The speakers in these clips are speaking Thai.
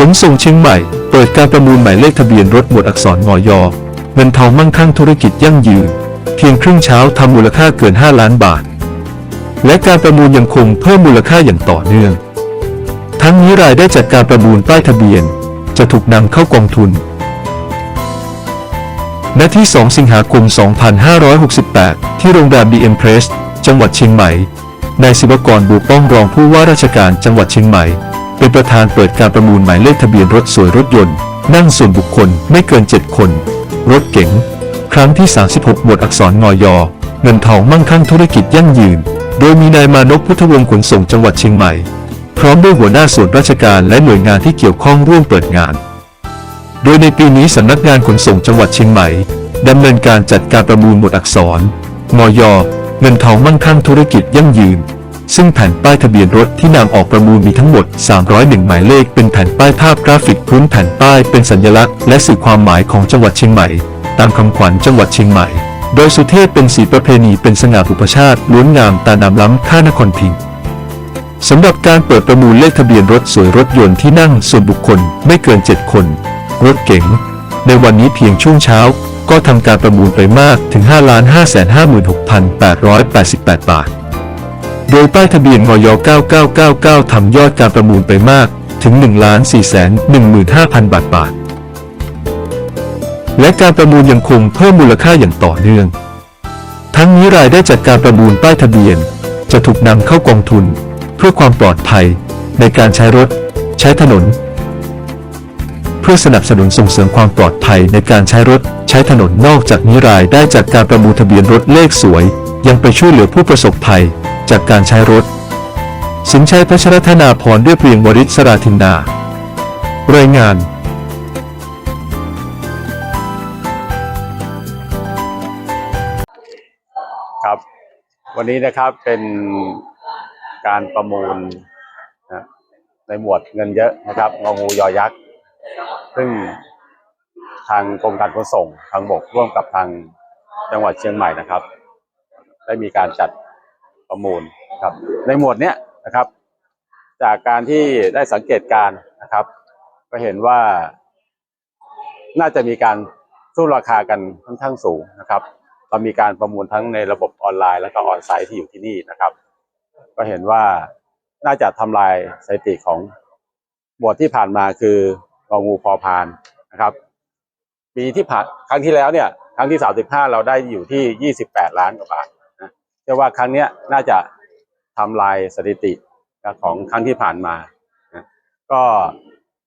ขนส่งเชียงใหม่ เปิดการประมูลหมายเลขทะเบียนรถหมวดอักษรงอยอเงินทองมั่งคั่งธุรกิจยั่งยืน เพียงครึ่งเช้าทำมูลค่าเกิน 5 ล้านบาท และการประมูลยังคงเพิ่มมูลค่าอย่างต่อเนื่อง ทั้งนี้รายได้จากการประมูลป้ายทะเบียน จะถูกนำเข้ากองทุน ณ ที่ 2 สิงหาคม 2568 ที่โรงแรม The Empress จังหวัดเชียงใหม่ นายศิวกรบุป้องรองผู้ว่าราชการจังหวัดเชียงใหม่ เป็นประธานเปิดการประมูลหมายเลขทะเบียนรถสวยรถยนต์ นั่งส่วนบุคคลไม่เกิน 7 คน รถเก๋ง ครั้งที่ 36 หมวดอักษรงอยอเงินทองมั่งคั่งธุรกิจยั่งยืน โดยมีนายมานพพุทธวงศ์ขนส่งจังหวัดเชียงใหม่ พร้อมด้วยหัวหน้าส่วนราชการและหน่วยงานที่เกี่ยวข้องร่วมเปิดงาน โดยในปีนี้สำนักงานขนส่งจังหวัดเชียงใหม่ดำเนินการจัดการประมูลหมวดอักษรงอยเงินทองมั่งคั่งธุรกิจยั่งยืน ซึ่งแผ่นป้ายทะเบียนรถที่นำออกประมูลมีทั้งหมด 301 หมายเลข เป็นแผ่นป้ายภาพกราฟิกพื้นแผ่นป้ายเป็นสัญลักษณ์และสื่อความหมายของจังหวัดเชียงใหม่ ตามคำขวัญจังหวัดเชียงใหม่ โดยสุเทพเป็นสีประเพณีเป็นสง่าบุพชาติล้วนงามตานามล้ำค่านครพิงสำหรับการเปิดประมูลเลขทะเบียนรถสวยรถยนต์ที่นั่งส่วนบุคคลไม่เกิน 7 คน รถเก๋งในวันนี้เพียงช่วงเช้า ก็ทำการประมูลไปมากถึง 5,556,888 บาท โดยป้ายทะเบียนงย9999 ทำยอดการประมูลไปมากถึง 1,415,000 บาทบาท และการประมูลยังคงเพิ่มมูลค่าอย่างต่อเนื่อง ทั้งนี้รายได้จากการประมูลป้ายทะเบียน จะถูกนำเข้ากองทุน เพื่อความปลอดภัยในการใช้รถ ใช้ถนน เพื่อสนับสนุนส่งเสริมความปลอดภัยในการใช้รถ ใช้ถนนนอกจากนี้รายได้จากการประมูลทะเบียนรถเลขสวย ยังไปช่วยเหลือผู้ประสบภัย จากการใช้รถ สินชัยพัชรธนาพรด้วยเปรียงวริศราธินดารายงานครับวันนี้นะครับเป็นการประมูลนะในหมวดเงินเยอะนะครับงองูยอยักษ์ซึ่งทางกรมการขนส่งทางบกร่วมกับทางจังหวัดเชียงใหม่นะครับ ได้มีการจัด ประมูลครับ ในหมวดเนี้ยนะครับ จากการที่ได้สังเกตการนะครับ ก็เห็นว่าน่าจะมีการสู้ราคากันค่อนข้างสูงนะครับเรามีการประมูลทั้งในระบบออนไลน์และก็ออนไซต์ที่อยู่ที่นี่นะครับ ก็เห็นว่าน่าจะทำลายสถิติของหมวดที่ผ่านมาคืององูพอพานนะครับ ปีที่ผ่านครั้งที่แล้วเนี่ย ครั้งที่35เราได้อยู่ที่28ล้านกว่าบาท ชื่อว่าครั้งนี้น่าจะทำลายสถิติของครั้งที่ผ่านมา ก็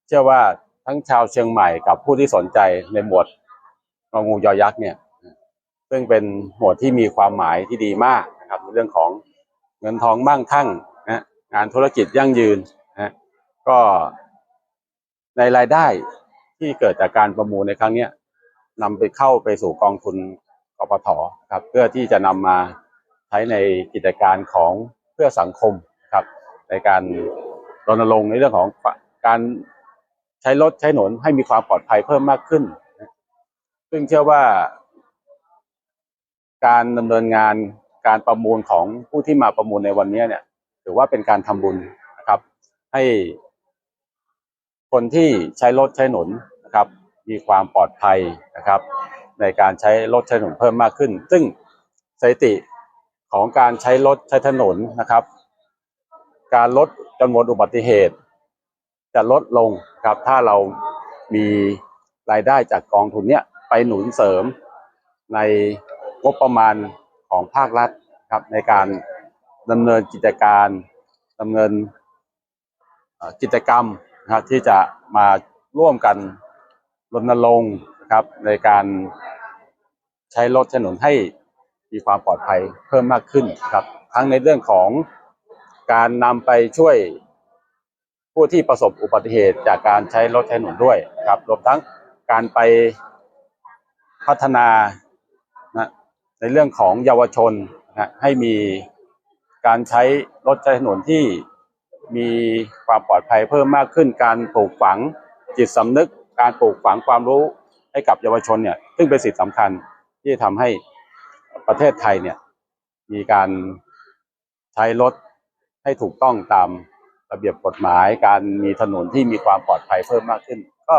เชื่อว่าทั้งชาวเชียงใหม่กับผู้ที่สนใจในหมวดงองูยอยักษ์เนี่ย ซึ่งเป็นหมวดที่มีความหมายที่ดีมากนะครับในเรื่องของเงินทองมั่งคั่งนะงานธุรกิจยั่งยืนนะก็ในรายได้ที่เกิดจากการประมูลในครั้งนี้นำไปเข้าไปสู่กองทุนกปทครับ เพื่อที่จะนำมา ใช้ในกิจการของเพื่อสังคมครับ ในการรณรงค์ในเรื่องของการใช้รถใช้ถนนให้มีความปลอดภัยเพิ่มมากขึ้น ซึ่งเชื่อว่า การดำเนินงานการประมูลของผู้ที่มาประมูลในวันนี้เนี่ยถือว่าเป็นการทำบุญนะครับ ให้คนที่ใช้รถใช้ถนนนะครับ มีความปลอดภัยนะครับ ในการใช้รถใช้ถนนเพิ่มมากขึ้น ซึ่งสถิติ ของการใช้รถใช้ถนนนะครับ การลดจำนวนอุบัติเหตุ จะลดลงครับถ้าเรามีรายได้จากกองทุนเนี้ยไปหนุนเสริมในงบประมาณของภาครัฐครับในการดำเนินกิจการดำเนินกิจกรรมนะครับที่จะมาร่วมกันรณรงค์นะครับในการใช้รถถนนให้ มีความปลอดภัยเพิ่มมากขึ้นครับ ทั้งในเรื่องของการนำไปช่วยผู้ที่ประสบอุบัติเหตุจากการใช้รถใช้ถนนด้วยครับรวมทั้งการไปพัฒนานะในเรื่องของเยาวชนนะให้มีการใช้รถใช้ถนนที่มีความปลอดภัยเพิ่มมากขึ้น การปลูกฝังจิตสำนึก การปลูกฝังความรู้ให้กับเยาวชนเนี่ยซึ่งเป็นสิ่งสำคัญที่จะทำให้ ประเทศไทยเนี่ยมีการใช้รถให้ถูกต้องตามระเบียบกฎหมาย การมีถนนที่มีความปลอดภัยเพิ่มมากขึ้น ก็